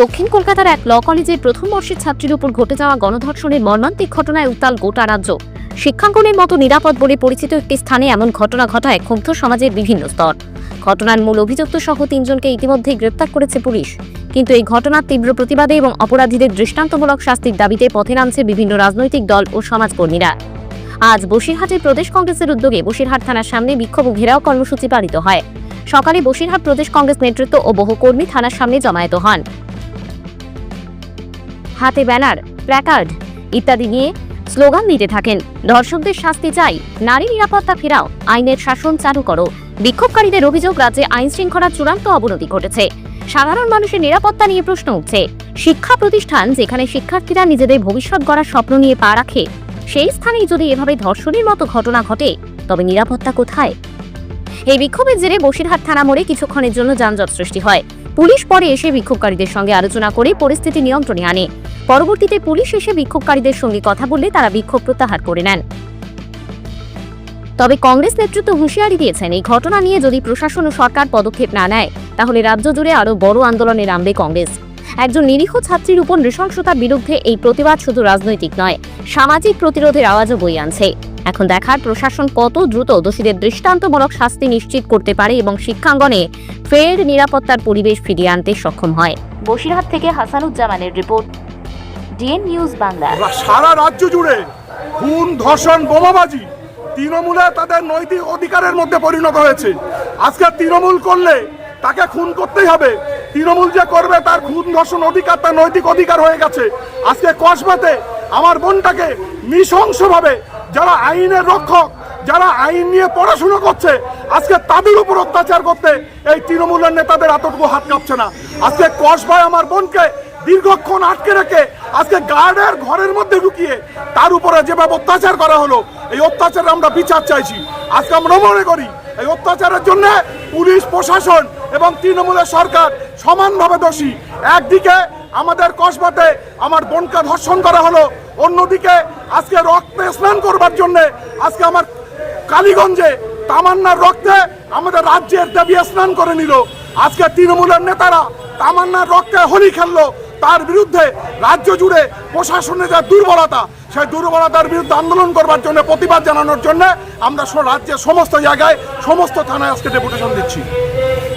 দক্ষিণ কলকাতার এক ল কলেজের প্রথম বর্ষের ছাত্রীর উপর ঘটে যাওয়া গণধর্ষণের মর্মান্তিক ঘটনায় উত্তাল গোটা রাজ্য। শিক্ষাঙ্গনের মতো নিরাপদ বলে পরিচিত একটি স্থানে এমন ঘটনা ঘটায় ক্ষুব্ধ সমাজের বিভিন্ন স্তর। ঘটনার মূল অভিযুক্ত সহ তিনজনকে ইতিমধ্যেই গ্রেপ্তার করেছে পুলিশ। কিন্তু এই ঘটনার তীব্র প্রতিবাদে এবং অপরাধীদের দৃষ্টান্তমূলক শাস্তির দাবিতে পথে নামছে বিভিন্ন রাজনৈতিক দল ও সমাজকর্মীরা। আজ বসিরহাটের প্রদেশ কংগ্রেসের উদ্যোগে বসিরহাট থানার সামনে বিক্ষোভ ঘেরাও কর্মসূচি পালিত হয়। সকালে বসিরহাট প্রদেশ কংগ্রেস নেতৃত্ব ও বহু কর্মী থানার সামনে জমায়েত হন। হাতে ব্যানার, প্ল্যাকার্ড ইত্যাদি নিয়ে স্লোগান দিতে থাকেন। ধর্ষকদের শাস্তি চাই, নারী নিরাপত্তা ফেরাও, আইনের শাসন চালু করো। বিক্ষোভকারীদের অভিযোগ, রাজ্যে আইন শৃঙ্খলার চূড়ান্ত অবনতি ঘটেছে। সাধারণ মানুষের নিরাপত্তা নিয়ে প্রশ্ন উঠছে। শিক্ষা প্রতিষ্ঠান, যেখানে শিক্ষার্থীরা নিজেদের ভবিষ্যৎ গড়ার স্বপ্ন নিয়ে পা রাখে, সেই স্থানেই যদি এভাবে ধর্ষণের মতো ঘটনা ঘটে, তবে নিরাপত্তা কোথায়? এই বিক্ষোভের জেরে বসিরহাট থানা মোড়ে কিছুক্ষণের জন্য যানজট সৃষ্টি হয়। পুলিশ পরে এসে বিক্ষোভকারীদের সঙ্গে আলোচনা করে পরিস্থিতি নিয়ন্ত্রণে আনে। পরবর্তীতে পুলিশ এসে বিক্ষোভকারীদের সঙ্গে কথা বললে তারা বিক্ষোভ প্রত্যাহার করে নেন। তবে কংগ্রেস নেতৃত্ব হুঁশিয়ারি দিয়েছেন, এই ঘটনা নিয়ে যদি প্রশাসন ও সরকার পদক্ষেপ না নেয়, তাহলে রাজ্য জুড়ে আরও বড় আন্দোলনে নামবে কংগ্রেস। একজন নিরীহ ছাত্রীর উপর নৃশংসতার বিরুদ্ধে এই প্রতিবাদ শুধু রাজনৈতিক নয়, সামাজিক প্রতিরোধের আওয়াজও বই আনছে। এখন দেখার প্রশাসন কত দ্রুত দোষীদের দৃষ্টান্তমূলক শাস্তি নিশ্চিত করতে পারে এবং শিক্ষাঙ্গনে ফের নিরাপত্তার পরিবেশ ফিরিয়ে আনতে সক্ষম হয়। বসিরহাট থেকে হাসানুজ্জামানের রিপোর্ট, ডিএন নিউজ বাংলা। সারা রাজ্য জুড়ে খুন, ধর্ষণ, বোমাবাজি তৃণমূলে তাদের নৈতিক অধিকারের মধ্যে পরিণত হয়েছে। আজকে তৃণমূল করলে তাকে খুন করতেই হবে। তৃণমূল যে করবে তার খুন, ধর্ষণ অধিকার, তার নৈতিক অধিকার হয়ে গেছে। আজকে কসবাতে আমার বোনটাকে নৃশংসভাবে যারা আইনের রক্ষক, যারা আইন নিয়ে পড়াশুনো করছে, আজকে তাদের উপর অত্যাচার করতে এই তৃণমূলের নেতাদের এতটুকু হাত কাঁপছে না। আজকে কসবায় আমার বোনকে দীর্ঘক্ষণ আটকে রেখে আজকে গার্ডের ঘরের মধ্যে ঢুকিয়ে তার উপরে যেভাবে অত্যাচার করা হলো, এই অত্যাচারে আমরা বিচার চাইছি। আজকে আমরা মনে করি এই অত্যাচারের জন্য পুলিশ, প্রশাসন এবং তৃণমূলের সরকার সমানভাবে দোষী। একদিকে আমাদের কসবাতে আমার বোনকে ধর্ষণ করা হলো, অন্যদিকে আজকে রক্তে স্নান করবার জন্য আজকে আমার কালীগঞ্জে তামান্নার রক্তে আমাদের রাজ্যের দেবী স্নান করে নিল। আজকে তৃণমূলের নেতারা তামান্নার রক্তে হোলি খেললো তার বিরুদ্ধে রাজ্য জুড়ে প্রশাসনের যা দুর্বলতা, সেই দুর্বলতার বিরুদ্ধে আন্দোলন করবার জন্য প্রতিবাদ জানানোর জন্য আমরা রাজ্যের সমস্ত জায়গায়, সমস্ত থানায় আজকে ডেপুটেশন দিচ্ছি।